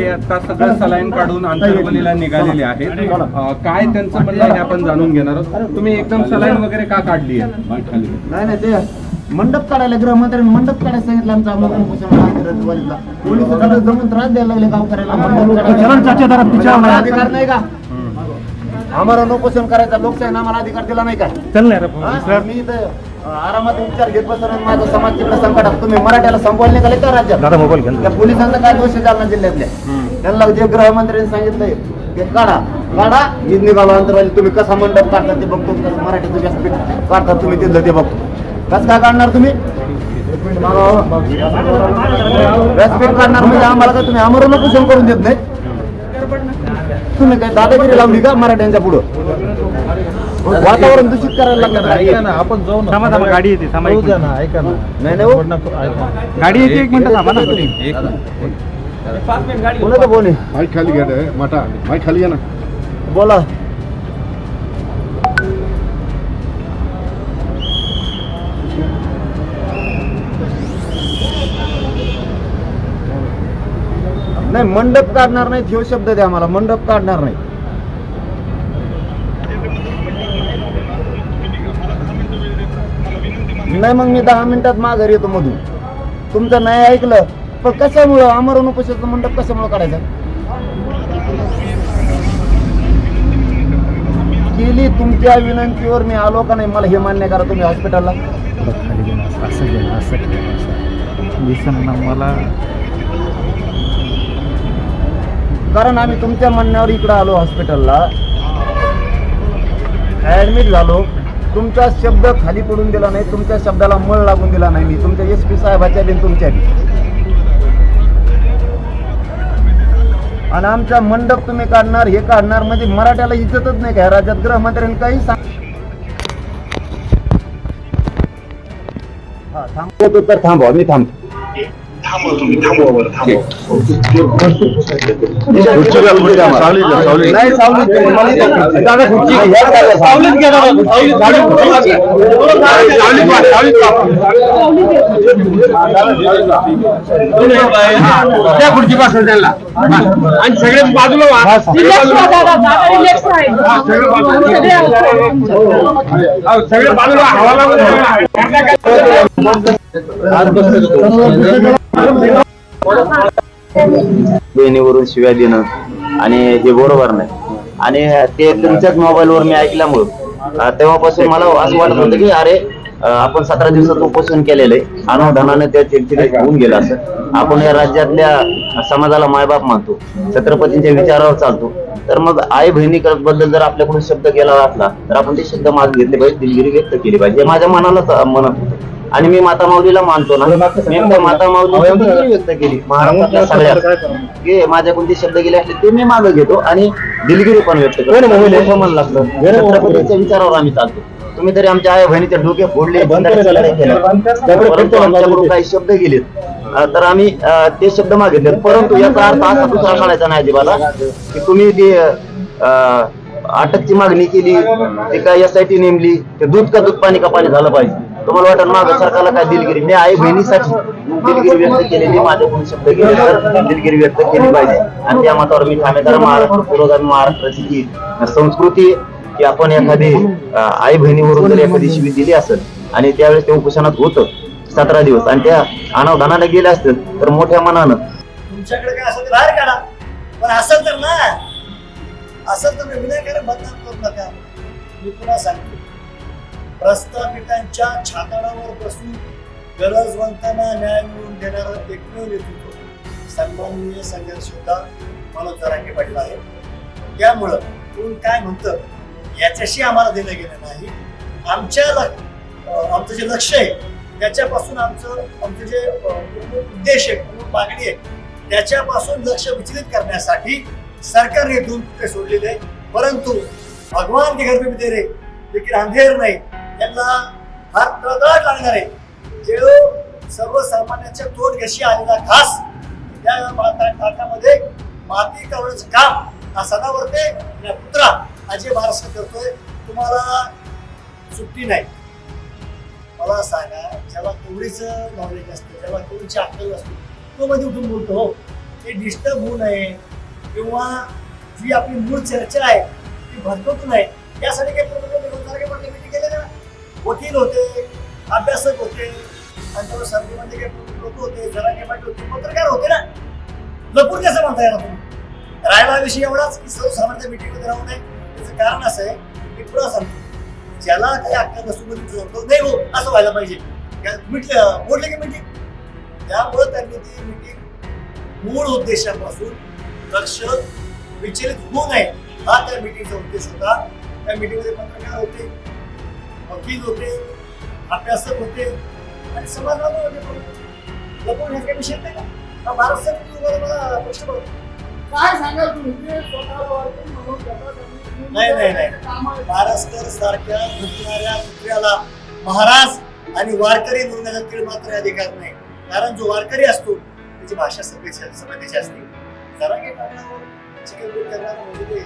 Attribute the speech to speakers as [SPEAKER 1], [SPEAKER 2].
[SPEAKER 1] ते आता सगळं सलाईन काढून आंतरवलीला निघालेले आहेत. काय त्यांचं म्हणणं आहे आपण जाणून घेणार आहोत. तुम्ही एकदम सलाईन वगैरे का काढली आहे?
[SPEAKER 2] नाही नाही ते मंडप काढायला गृहमंत्र्यांनी मंडप काढायला सांगितलं आमचा पोलीस जमून त्रास द्यायला लागले गावकऱ्याला. अधिकार नाही का? आम्हाला नोपोषण करायचा. लोकशाही आम्हाला अधिकार दिला नाही का? हा? मी इथं अं, आरामात उपचार घेत बसतो माझा समाज तिकडे संकटात तुम्ही मराठ्याला संपवलं निघाले का राज्यात? त्या पोलिसांना काय दोष आहे जालना जिल्ह्यातल्या त्यांना जे गृहमंत्र्यांनी सांगितलंय ते काढा. काढा. मी निघालो अंतरवाली. तुम्ही कसा मंडप काढता ते बघतो. कसं मराठीचं व्यासपीठ काढता तुम्ही दिलं ते बघतो. कसं काय काढणार तुम्ही? एक मिनिट मागं व्हा. व्यासपीठ काढणार म्हणजे आम्हाला काय तुम्ही आमरण पोषण करून देत नाही? तुम्ही काय दादागिरी लावली का मराठ्यांच्या पुढं? वातावरण दूषित करायला लागलं
[SPEAKER 1] ऐका ना आपण जाऊ ना.
[SPEAKER 3] थांबा थांबा गाडी येते थांबा एक मिनिट.
[SPEAKER 1] ऐका ना.
[SPEAKER 2] नाही नाही हो.
[SPEAKER 3] गाडी येते एक मिनिट थांबा ना
[SPEAKER 1] एक
[SPEAKER 2] कोणाचं फोन आहे?
[SPEAKER 4] माईक खाली घ्या रे, माटा. माईक खाली घ्या ना.
[SPEAKER 2] बोला. नाही मंडप काढणार नाही ह्यो शब्द द्या मला मंडप काढणार नाही. नाही मग मी दहा मिनिटात माघारी येतो मधून. तुमचं नाही ऐकलं पण कशामुळं? अमरण उपोषणाचं मंडप कशामुळं काढायचं? केली तुमच्या विनंतीवर मी आलो का नाही? मला हे मान्य करा तुम्ही हॉस्पिटलला
[SPEAKER 3] खाली असं- ना, असं ठेव ना, असं. दिसन ना मला.
[SPEAKER 2] कारण आम्ही तुमच्या म्हणण्यावर इकडं आलो हॉस्पिटलला ऍडमिट झालो. तुमचा शब्द खाली पडून दिला नाही तुमच्या शब्दाला मळ लागून दिला नाही मी. तुमच्या एस पी साहेबाच्या बी तुमच्या बी. आणि आमचा मंडप तुम्ही काढणार हे काढणार म्हणजे मराठ्याला इज्जतच नाही का राज्यात गृहमंत्र्यांनी काही सांग थांबतो तर थांबवा मी थांबतो. नाही सावलीत नाही. मला इथं- दादा खुर्ची घ्या. या दादा, सावलीत घ्या दादा, खुर्ची. गाडी खुर्ची. सावलीत व्हा, सावलीत व्हा. त्या खुर्ची पासून त्यांना आणि सगळे बाजूला व्हा. सगळे अहो, सगळे बाजूला व्हा. हवा लागून बहिणीवरून शिव्या देणं आणि हे बरोबर नाही. आणि ते तुमच्याच मोबाईलवर मी ऐकल्यामुळं तेव्हापासून मला असं वाटत होतं की अरे आपण सतरा दिवसात उपोषण केलेलं आहे. अनुदानाने त्या चिडचिडीत होऊन गेलं असं. आपण या राज्यातल्या समाजाला मायबाप मानतो. छत्रपतींच्या विचारावर चालतो. तर मग आई बहिणी बद्दल जर आपल्याकडून शब्द गेला असला तर आपण ते शब्द मागे घेतले पाहिजे दिलगिरी व्यक्त केली पाहिजे. हे माझ्या मनालाच म्हणत होतं. आणि मी माता माऊलीला मानतो ना. मी माता दिलगिरी व्यक्त केली. महाराष्ट्रातल्या सगळ्या. माझ्या कोणते शब्द गेले असले ते मी मागे घेतो आणि दिलगिरी पण व्यक्त करतो. मन लागतं. छत्रपतीच्या विचारावर आम्ही चालतो. तुम्ही तरी आमच्या आई बहिणीचे डोके फोडले. परंतु आमच्याकडून काही शब्द गेलेत. तर आम्ही ते शब्द मागितले परंतु याचा अर्थ असा दुसरा काढायचा नाही अजिबाला की तुम्ही ते अटकची मागणी केली. ते काय एस आय टी नेमली. ते दूध का दूध पाणी का पाणी झालं पाहिजे. तुम्हाला वाटत माग सरकारला काय दिलगिरी? मी आई बहिणीसाठी दिलगिरी व्यक्त केलेली. माझ्याकडून शब्द केले तर दिलगिरी व्यक्त केली पाहिजे. आणि त्या मतावर मी ठाणेदार महाराष्ट्र पुरोगामी महाराष्ट्राची जी संस्कृती की आपण एखादी आई बहिणीवरून जर एखादी शिवी दिली असेल आणि त्यावेळेस ते उपोषणात होतं सतरा दिवस आणि त्या अनावधानाला गेले असतील तर मोठ्या मनानं.
[SPEAKER 5] तुमच्याकडे काय असं बाहेर काढा. पण असं तर ना असं तर विनाकारण बदनाम करू नका. मी पुन्हा सांगतो. प्रस्थापितांच्या छाताडावर बसून गरजवंतांना न्याय मिळवून देणारं एकमेव नेतृत्व सन्माननीय संघर्ष सुद्धा मनोज जरांगे पाटील आहे. त्यामुळं कोण काय म्हणतं याच्याशी आम्हाला दिलं गेलं नाही. आमच्या आमचं जे लक्ष आहे त्याच्यापासून आमचं आमचं जे उद्देश आहे मागणी आहे त्याच्यापासून लक्ष विचलित करण्यासाठी सरकारने दोन तुकडे सोडलेले आहे. परंतु भगवान के घर में रे लेकिन अंधेर नाही. त्यांना फार तळतळाट लागणार आहे. जे सर्वसामान्यांच्या तोड घशी आलेला घास त्या माता- ताटामध्ये माती कावण्याचं काम हा सदावर्ते आणि पुत्रा अजय महाराष्ट्र करतोय तुम्हाला सुट्टी नाही. मला सांगा ज्याला कोवडीचं नॉलेज असतं ज्याला कवडीची अक्कल असते तो मध्ये उठून बोलतो हो ते डिस्टर्ब होऊ नये. किंवा जी आपली मूळ चर्चा आहे ती भरतोच नाही. त्यासाठी काही मीटिंग केले ना? वकील होते अभ्यासक होते आणि त्यावर सर्वेमध्ये काही लोक होते जरांगे पाटील होते पत्रकार होते ना? लपून कसं म्हणता येणार तुम्ही? राहिला विषय एवढाच की सर्वसामान्य मीटिंगमध्ये राहू नये. त्याचं कारण असं आहे की पुढं सांगतो ज्याला काही अक्कल नसून जोडतो नाही हो असं व्हायला पाहिजे. मिटलं बोलले की मीटिंग? त्यामुळं त्यांनी ती मीटिंग मूळ उद्देशापासून लक्ष विचलित होऊ नये. हा त्या मीटिंगचा उद्देश होता. त्या मीटिंगमध्ये पत्रकार होते वकील होते अभ्यासक होते आणि समाज बांधव होते काही विषय नाही का? भारत सरकार मला प्रश्न पडतो
[SPEAKER 6] काय सांगाल तुम्ही? म्हणून
[SPEAKER 5] नाही, नाही, नाही. पारस्कर सारख्या दुखणाऱ्या कुत्र्याला महाराज आणि वारकरी म्हणण्याचा तीळ मात्र अधिकार नाही. कारण जो वारकरी असतो त्याची भाषा सभेची सभेची असते. जरा काही टाकण्यावर चिकन करणार म्हणजे ते